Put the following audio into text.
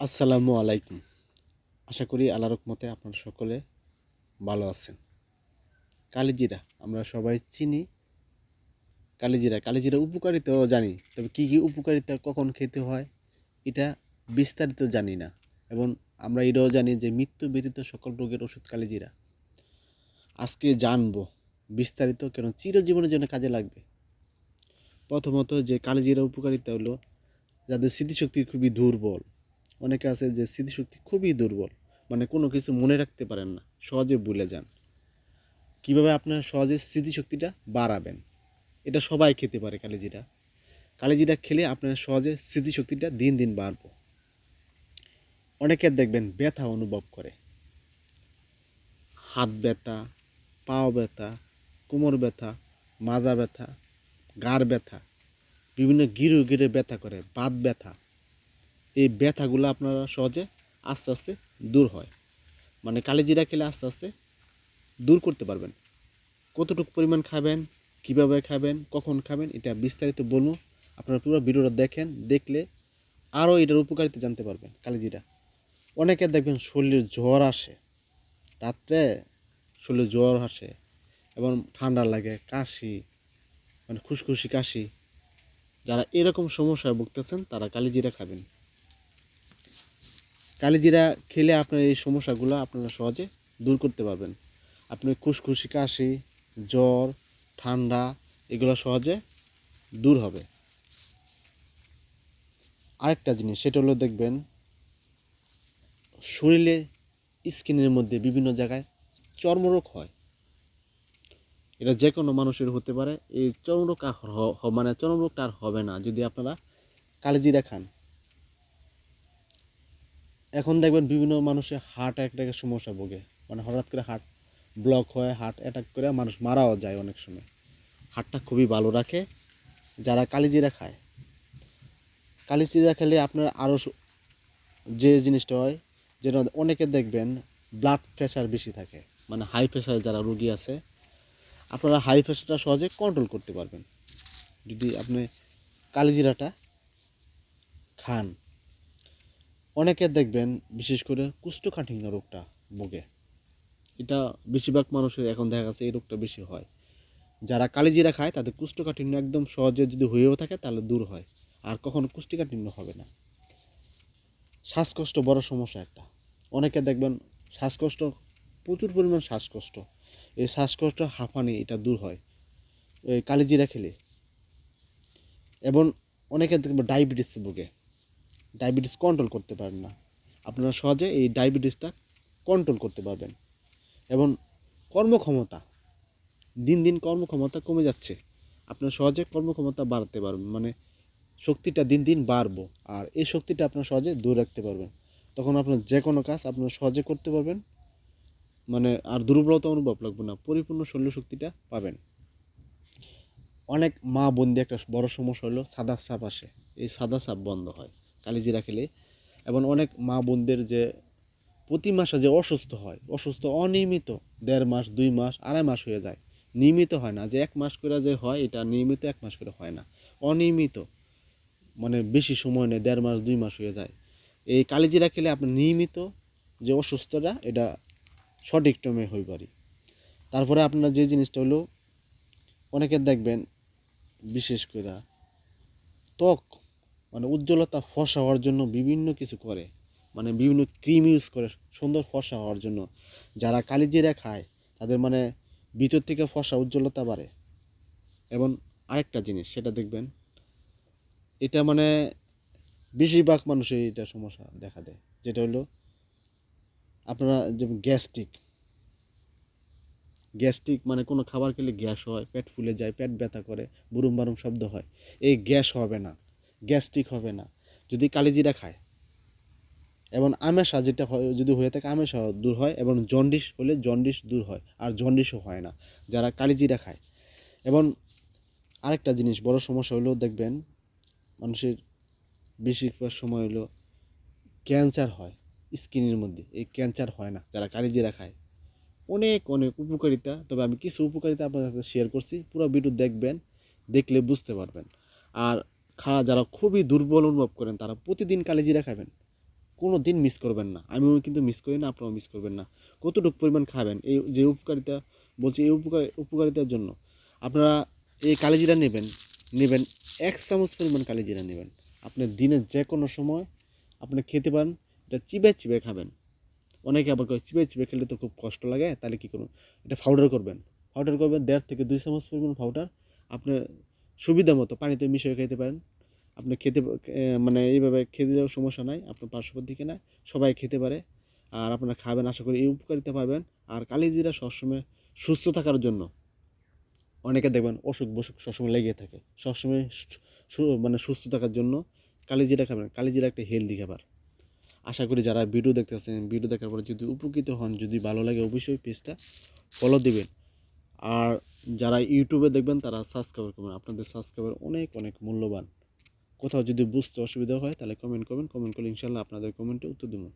আসসালামু আলাইকুম। আশা করি আল্লাহর রহমতে আপনারা সকলে ভালো আছেন। কালিজিরা, আমরা সবাই চিনি কালিজিরা। কালিজিরা উপকারিতাও জানি, তবে কী কী উপকারিতা কখন খেতে হয়, এটা বিস্তারিত জানি না। এবং আমরা এটাও জানি যে মৃত্যু ব্যতীত সকল রোগের ওষুধ কালিজিরা। আজকে জানব বিস্তারিত কেন চিরজীবনের জন্য কাজে লাগবে। প্রথমত যে কালিজিরা উপকারিতা হলো, যাদের স্মৃতিশক্তি খুবই দুর্বল। অনেকে আছে যে স্মৃতিশক্তি খুবই দুর্বল। মানে কোনো কিছু মনে রাখতে পারেন না, সহজে ভুলে যান। কীভাবে আপনার সহজে স্মৃতিশক্তিটা বাড়াবেন? এটা সবাই খেতে পারে কালিজিরা। কালিজিরা খেলে আপনার সহজে স্মৃতিশক্তিটা দিন দিন বাড়বো। অনেকে দেখবেন ব্যথা অনুভব করে। হাত ব্যথা, পাও ব্যথা, কোমর ব্যথা, মাজা ব্যথা, গার ব্যথা, বিভিন্ন গিরু গিরে ব্যথা করে, বাত ব্যথা। এই ব্যথাগুলো আপনারা সহজে আস্তে আস্তে দূর হয়। মানে কালিজিরা খেলে আস্তে আস্তে দূর করতে পারবেন। কতটুকু পরিমাণ খাবেন, কীভাবে খাবেন, কখন খাবেন, এটা বিস্তারিত বলব। আপনারা পুরো ভিডিওটা দেখেন, দেখলে আরও এটার উপকারিতা জানতে পারবেন কালিজিরা। অনেকে দেখবেন শরীরের জ্বর আসে, রাত্রে শরীরে জ্বর আসে, এবং ঠান্ডা লাগে, কাশি মানে খুশখুশি কাশি। যারা এরকম সমস্যায় ভুগতেছেন, তারা কালিজিরা খাবেন। কালিজিরা খেলে আপনার এই সমস্যাগুলো আপনারা সহজে দূর করতে পারবেন। আপনি খুশখুশি, কাশি, জ্বর, ঠান্ডা এগুলো সহজে দূর হবে। আরেকটা জিনিস, সেটা হলো দেখবেন, শরীরে স্কিনের মধ্যে বিভিন্ন জায়গায় চর্মরোগ হয়। এটা যে কোনো মানুষের হতে পারে। এই চর্মরোগ মানে চর্মরোগটা আর হবে না। যদি আপনারা কালিজিরা খান এখন দেখবেন বিভিন্ন মানুষের হার্ট অ্যাটাকের সমস্যা ভোগে। মানে হঠাৎ করে হার্ট ব্লক হয় হার্ট অ্যাটাক করে মানুষ মারাও যায় অনেক সময়। হার্টটা খুবই ভালো রাখে। যারা কালিজিরা খায়, কালিজিরা খেলে আপনার আরও যে জিনিসটা হয়, যেটা অনেকে দেখবেন ব্লাড প্রেশার বেশি থাকে। মানে হাই প্রেশার যারা রুগী আছে, আপনারা হাই প্রেশারটা সহজে কন্ট্রোল করতে পারবেন। যদি আপনি কালিজিরাটা খান অনেকে দেখবেন, বিশেষ করে কুষ্ঠকাঠিন্য রোগটা ভোগে। এটা বেশিরভাগ মানুষের এখন দেখা গেছে এই রোগটা বেশি হয়। যারা কালিজিরা খায়, তাদের কুষ্ঠকাঠিন্য একদম সহজে যদি হয়েও থাকে, তাহলে দূর হয়। আর কখনো কুষ্ঠকাঠিন্য হবে না। শ্বাসকষ্ট বড় সমস্যা একটা। অনেকে দেখবেন, শ্বাসকষ্ট, প্রচুর পরিমাণ শ্বাসকষ্ট। এই শ্বাসকষ্ট হাঁফানি এটা দূর হয়। এই কালিজিরা খেলে। এবং অনেকে দেখবেন, ডায়াবেটিস ভোগে। ডায়াবেটিস কন্ট্রোল করতে পারেন না। আপনারা সহজে এই ডায়াবেটিসটা কন্ট্রোল করতে পারবেন। এবং কর্মক্ষমতা, দিন দিন কর্মক্ষমতা কমে যাচ্ছে। আপনার সহজে কর্মক্ষমতা বাড়াতে পারবেন মানে শক্তিটা দিন দিন বাড়বো, আর এই শক্তিটা আপনার সহজে দূর রাখতে পারবেন। তখন আপনার যে কোনো কাজ আপনার সহজে করতে পারবেন মানে আর দুর্বলতা অনুভব লাগবে না, পরিপূর্ণ শরীর শক্তিটা পাবেন। অনেক মা বন্দি একটা বড় সমস্যা হলো সাদা সাপ আসে, এই সাদা সাপ বন্ধ হয়। কালিজিরা খেলে। এবং অনেক মা বোনদের যে প্রতি মাসে যে অসুস্থ হয়, অসুস্থ অনিয়মিত দেড় মাস, দুই মাস, আড়াই মাস হয়ে যায়। নিয়মিত হয় না, যে এক মাস করে যে হয়, এটা নিয়মিত এক মাস করে হয় না। অনিয়মিত মানে বেশি সময় নেই দেড় মাস, দুই মাস হয়ে যায়। এই কালিজিরা খেলে আপনার নিয়মিত যে অসুস্থটা এটা সঠিক টাইমে হয়ে পারি। তারপরে আপনার যে জিনিসটা হলো, অনেকে দেখবেন, বিশেষ করে ত্বক মানে উজ্জ্বলতা ফসা হওয়ার জন্য বিভিন্ন কিছু করে। মানে বিভিন্ন ক্রিম ইউজ করে, সুন্দর ফসা হওয়ার জন্য। যারা কালিজিরা খায়, তাদের মানে ভিতর থেকে ফসা উজ্জ্বলতা বাড়ে। এবং আরেকটা জিনিস, সেটা দেখবেন, এটা মানে বেশিরভাগ মানুষের এটা সমস্যা দেখা দেয়। যেটা হলো, আপনারা যেমন গ্যাস্ট্রিক গ্যাস্ট্রিক মানে কোনো খাবার খেলে গ্যাস হয়, পেট ফুলে যায়, পেট ব্যথা করে, বুরুম বারুম শব্দ হয়। এই গ্যাস হবে না। গ্যাস্ট্রিক হবে না। যদি কালিজিরা খায় এবং আমেশা যেটা হয়, যদি হয়ে থাকে আমেশা দূর হয় এবং জন্ডিস হলে জন্ডিস দূর হয় আর জন্ডিসও হয় না, যারা কালিজিরা খায়। এবং আরেকটা জিনিস, বড় সমস্যা হলো দেখবেন, মানুষের বেশিরভাগ সময় হলো ক্যান্সার হয় স্কিনের মধ্যে। এই ক্যান্সার হয় না, যারা কালিজিরা খায়। অনেক অনেক উপকারিতা, তবে আমি কিছু উপকারিতা আপনার সাথে শেয়ার করছি। পুরো ভিডিও দেখবেন, দেখলে বুঝতে পারবেন। আর খাওয়া যারা খুবই দুর্বল অনুভব করেন, তারা প্রতিদিন কালিজিরা খাবেন। কোনো দিন মিস করবেন না। আমিও কিন্তু মিস করি না, আপনারাও মিস করবেন না। কতটুকু পরিমাণ খাবেন? এই যে উপকারিতা বলছি, এই উপকার, উপকারিতার জন্য। আপনারা এই কালিজিরা নেবেন নেবেন এক চামচ পরিমাণ কালিজিরা নেবেন। আপনি দিনে যে কোনো সময় আপনি খেতে পারেন, এটা চিবে চিবে খাবেন। অনেকে আবার চিবে চিবে খেলে তো খুব কষ্ট লাগে, তাহলে কী করুন? এটা পাউডার করবেন। পাউডার করবেন দেড় থেকে দুই চামচ পরিমাণ পাউডার আপনি সুবিধা মতো পানিতে মিশিয়ে খেতে পারেন। আপনি খেতে মানে এইভাবে খেতে যাওয়ার সমস্যা নাই, আপনার পার্শ্ববর্তী কিনা, সবাই খেতে পারে। আর আপনারা খাবেন, আশা করি এই উপকারিতা পাবেন। আর কালিজিরা সবসময় সুস্থ থাকার জন্য। অনেকে দেখবেন অসুখ বসুখ সবসময় লেগে থাকে। সবসময় মানে সুস্থ থাকার জন্য কালিজিরা খাবেন। কালিজিরা একটা হেলদি খাবার। আশা করি যারা ভিডিও দেখতেছেন, ভিডিও দেখার পরে যদি উপকৃত হন, যদি ভালো লাগে অবশ্যই পেজটা ফলো দিবেন। আর যারা ইউটিউবে দেখবেন, তারা সাবস্ক্রাইবার করবেন। আপনাদের সাবস্ক্রাইবার অনেক অনেক মূল্যবান। কোথাও যদি বুঝতে অসুবিধা হয়, তাহলে কমেন্ট করবেন। কমেন্ট করলে ইনশাল্লাহ আপনাদের কমেন্টে উত্তর দেবো।